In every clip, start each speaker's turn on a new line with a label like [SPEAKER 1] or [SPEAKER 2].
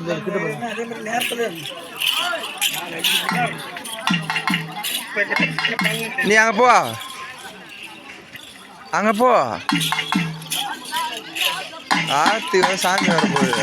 [SPEAKER 1] அந்த கிட்ட பாருங்க.
[SPEAKER 2] அதே மாதிரி நேரத்துல
[SPEAKER 1] நீ அங்க போ. அங்க போ. ஆத்தி சாமி வர போகுது.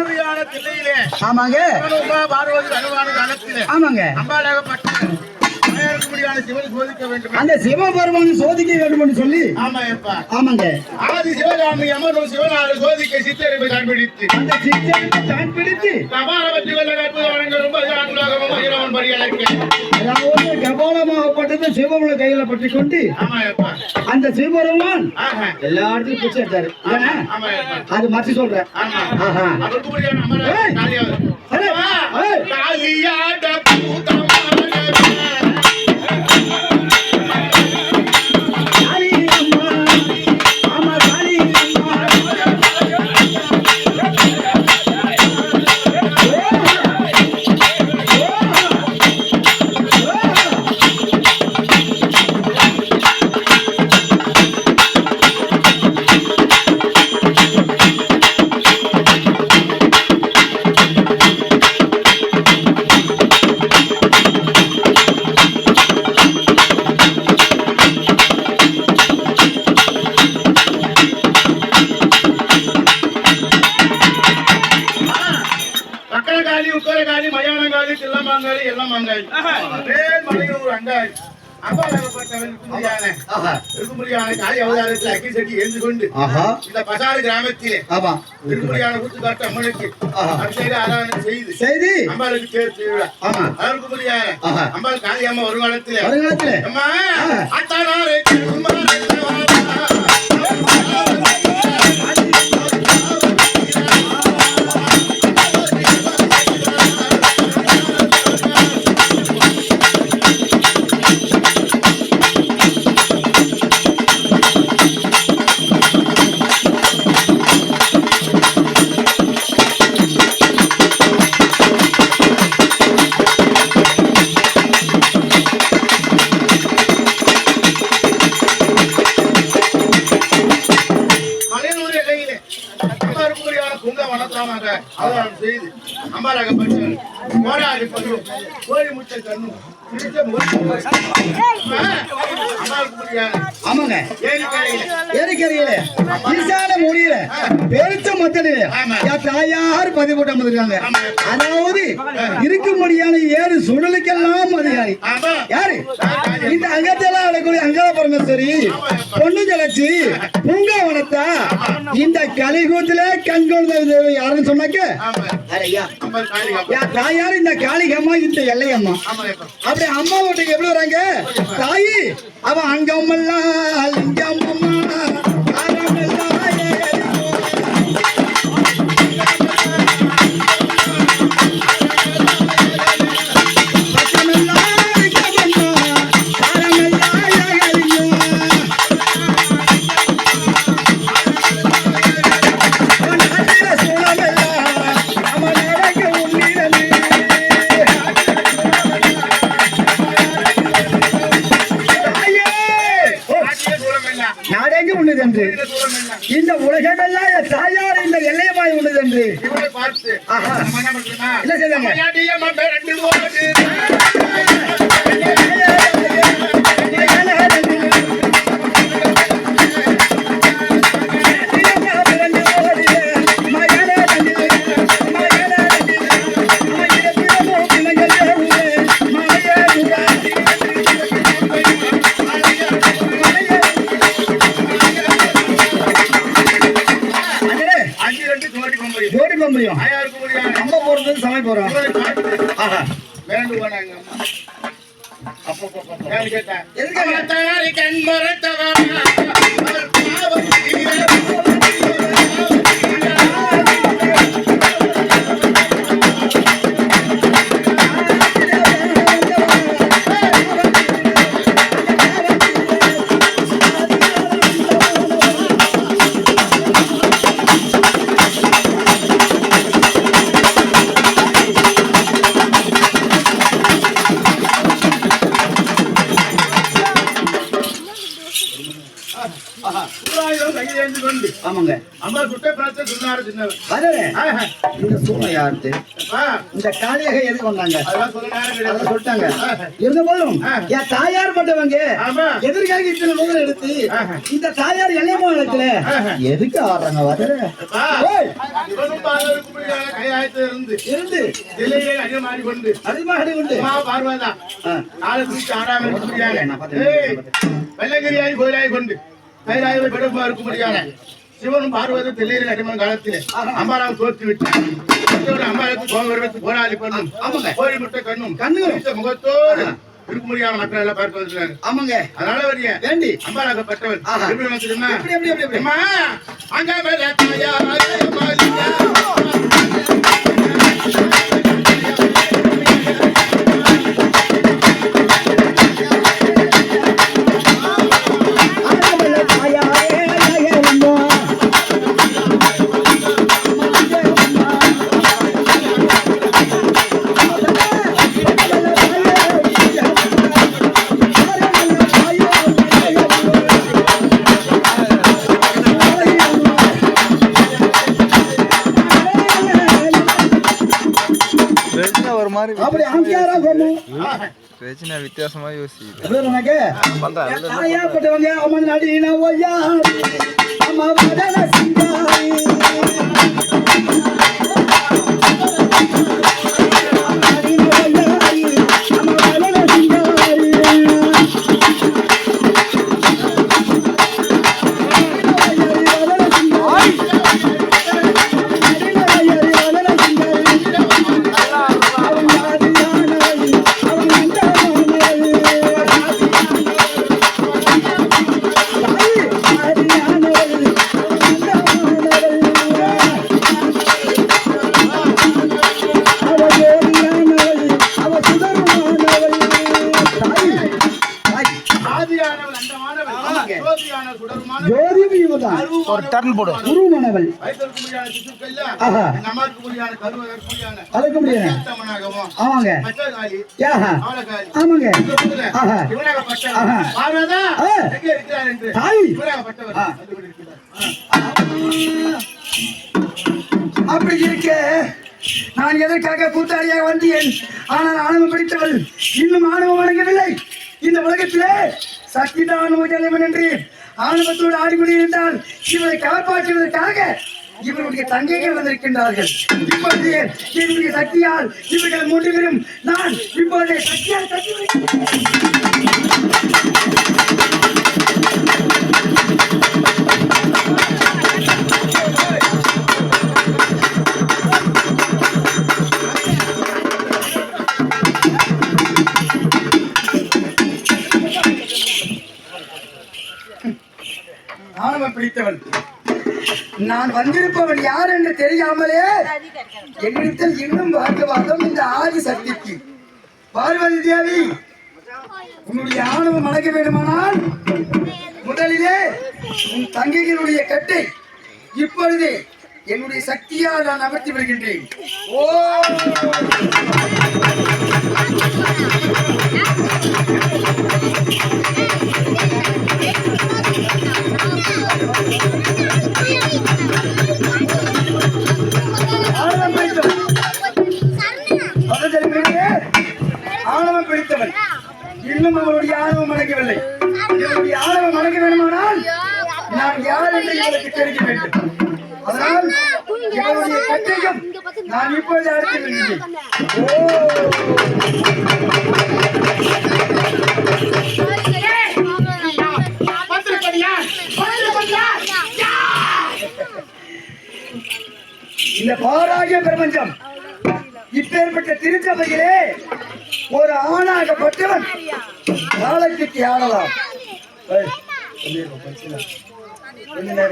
[SPEAKER 3] ஆதியான தில்லையிலே
[SPEAKER 2] ஆமாங்க. ஆமாங்க
[SPEAKER 3] அம்பாளாகப்பட்ட மலையாளக்குடியான சிவன் சோதிக்க வேண்டும்
[SPEAKER 2] அந்த சிவபெருமான் சோதிக்க வேண்டும் சொல்லி
[SPEAKER 3] ஆமா எப்பா
[SPEAKER 2] ஆமாங்க.
[SPEAKER 3] ஆதி சிவகாமி அம்மனும் சிவனாரை சோதிக்க சித்தரிப்பை கண்டுபிடித்து.
[SPEAKER 2] அந்த சித்தத்தை தான் பிடித்து
[SPEAKER 3] கபால பற்றி கொள்ள கற்புத வழங்க ரொம்ப அனுலாகமும் இரவன் பரியலைக்கு
[SPEAKER 2] அதாவது கபாலமாகப்பட்டது சிவபெருமான கையில பற்றி கொண்டு
[SPEAKER 3] ஆமா எப்பா
[SPEAKER 2] அந்த சிவபெருமான் எல்லா இடத்துலயும் பிடிச்சி எடுத்தாரு. அது மாற்றி சொல்றேன். ஆஹா.
[SPEAKER 3] முடியாது எழுந்து கொண்டு
[SPEAKER 2] ஆஹா,
[SPEAKER 3] இந்த பசாறு கிராமத்திலே
[SPEAKER 2] ஆமா.
[SPEAKER 3] இருக்கும்படியான ஊத்துக்காட்டு அம்மனுக்கு
[SPEAKER 2] ஆஹா.
[SPEAKER 3] அபிஷேக ஆராதனை செய்து
[SPEAKER 2] செய்தி.
[SPEAKER 3] அம்பாளுக்கு திருவிழா. அம்மா. அத்தானாரே திருமாரே அம்பாராகப்பட்டவர் கோடாரி பல்லும் கோழி முட்டை தண்ணு
[SPEAKER 2] ஆமாங்க.
[SPEAKER 3] ஏரிக்கரையிலே.
[SPEAKER 2] ஏரிக்கரையில ஈசான மூடியில. பெருத்த மத்தடில
[SPEAKER 3] ஆமா.
[SPEAKER 2] என் தாயார் பதிவு போட்டு அமர்ந்திருக்காங்க.
[SPEAKER 3] ஆமா.
[SPEAKER 2] அதாவது இருக்கும்படியான ஏழு சுழலுக்கெல்லாம் அதிகாரி.
[SPEAKER 3] ஆமா.
[SPEAKER 2] யாரு? இந்த அங்கத்தெல்லாம் அடக்கூடிய அங்காள பரமேஸ்வரி பொண்ணு ஜலச்சி பூங்காவனத்தா இந்த கலிகூத்துல கண்கொண்ட யாருன்னு சொன்னாக்க? தாயார் இந்த காளிகம்மா இந்த எல்லையம்மா. அப்படி அம்மா வீட்டுக்கு எப்படி வராங்க? தாயி அங்கமெல்லாம் லிங்கம்மம்மா தாய் என்று. இந்த உலகமெல்லாம் என் தாயார் இந்த எல்லையமாய் உண்டது என்று. இல்ல செய்தாங்க? போறோம்
[SPEAKER 3] இவனை பார்த்து
[SPEAKER 2] ஆஹா.
[SPEAKER 3] வேண்டு போனாங்க அம்மா. யாரு கேட்டா?
[SPEAKER 2] எதுக்காக? ஆமாங்க.
[SPEAKER 3] அம்மா சுட்ட பிரார்த்த சொன்னாரு சின்னவர். ஆஹா.
[SPEAKER 2] இந்த சூழ்நிலை
[SPEAKER 3] அப்பா,
[SPEAKER 2] இந்த காளியாக எதுக்கு வந்தாங்க?
[SPEAKER 3] அதெல்லாம்.
[SPEAKER 2] சொல்லிட்டாங்க. இருந்த போதும். என் தாயார் பட்டவங்க
[SPEAKER 3] ஆமா.
[SPEAKER 2] எதற்காக இத்தனை முதல் எடுத்து. இந்த தாயார் எல்லையமோ இடத்துல
[SPEAKER 3] ஆஹா.
[SPEAKER 2] எதுக்கு ஆடுறாங்க
[SPEAKER 3] கையாயத்து இருந்து.
[SPEAKER 2] இருந்து.
[SPEAKER 3] தில்லையை அடிமாடி கொண்டு.
[SPEAKER 2] அதிகமாக அடி உண்டு
[SPEAKER 3] அம்மா பார்வதா.
[SPEAKER 2] ஆ.
[SPEAKER 3] நாளை குறித்து. ஏய், வெள்ளங்கிரியாய் கோயிலாய் கொண்டு. கைலாய பெருமா இருக்க சிவனும் பார்வதி தில்லையில் அடிமன் காலத்திலே அம்பாராவை தோற்று விட்டு அம்பாரத்து கோங்கரத்து போராளி பண்ணும். கோழி முட்டை கண்ணும்
[SPEAKER 2] கண்ணு.
[SPEAKER 3] முகத்தோடு இருக்க முடியாத மக்கள் எல்லாம் பார்க்க வந்துருக்காங்க
[SPEAKER 2] ஆமாங்க
[SPEAKER 3] அதனால வரிய
[SPEAKER 2] வேண்டி
[SPEAKER 3] அம்பாராகப்பட்டவள்
[SPEAKER 2] ஆஹா.
[SPEAKER 3] எப்படி வந்து தெரியுமா?
[SPEAKER 2] எப்படி எப்படி எப்படி எப்படி
[SPEAKER 3] அம்மா, அங்க
[SPEAKER 1] ரஜினா வித்தியாசமா யோசிக்குது
[SPEAKER 2] எப்படி ஒரு டர்ன் போடு.
[SPEAKER 3] முடியாத முடியாது சத்தமனாகவும்
[SPEAKER 2] ஆமாங்க. ஆமாங்க. தாய். அப்படி இருக்க நான் எதற்காக கூத்தாடியாக வந்தேன்? ஆனால் ஆணவம் பிடித்தவள் இன்னும் ஆணவம் அடங்கவில்லை. இந்த உலகத்திலே சக்திதான் முதலவன் என்று ஆணவத்தோடு ஆடிக்கொண்டிருந்தால் இவரை காப்பாற்றுவதற்காக இவருடைய தங்கைகள் வந்திருக்கின்றார்கள். இப்பொழுது என்னுடைய சக்தியால் இவர்கள் மூன்று பேரும் நான் இப்பொழுது சக்தியால் தட்டி வைக்கிறேன். நான் வந்திருப்பவன் யார் என்று தெரியாமலே என்னிடத்தில் இன்னும் வாக்குவாதம் இந்த ஆதி சக்திக்கு. பார்வதி தேவி உன்னுடைய ஆணவம் அடக்க வேண்டுமானால் முதலிலே உன் தங்கைகளுடைய கட்டை இப்பொழுது என்னுடைய சக்தியால் நான் அமர்த்தி வருகின்றேன் ஓ!
[SPEAKER 4] இன்னும் அவளுடைய ஆணவம் அடங்கவில்லை என்னுடைய ஆணவம் அடங்க வேண்டுமானால் நான் யார் என்று இவளுக்கு தெரிஞ்சு வேண்டும். அதனால் இவளுடைய கட்டையும் நான் இப்போது அடுத்து இந்த பாராகிய பிரபஞ்சம் இப்பேற்பட்ட திருச்சபையிலே ஒரு ஆணாகப்பட்டவன். நாளைக்கு ஆடலாம்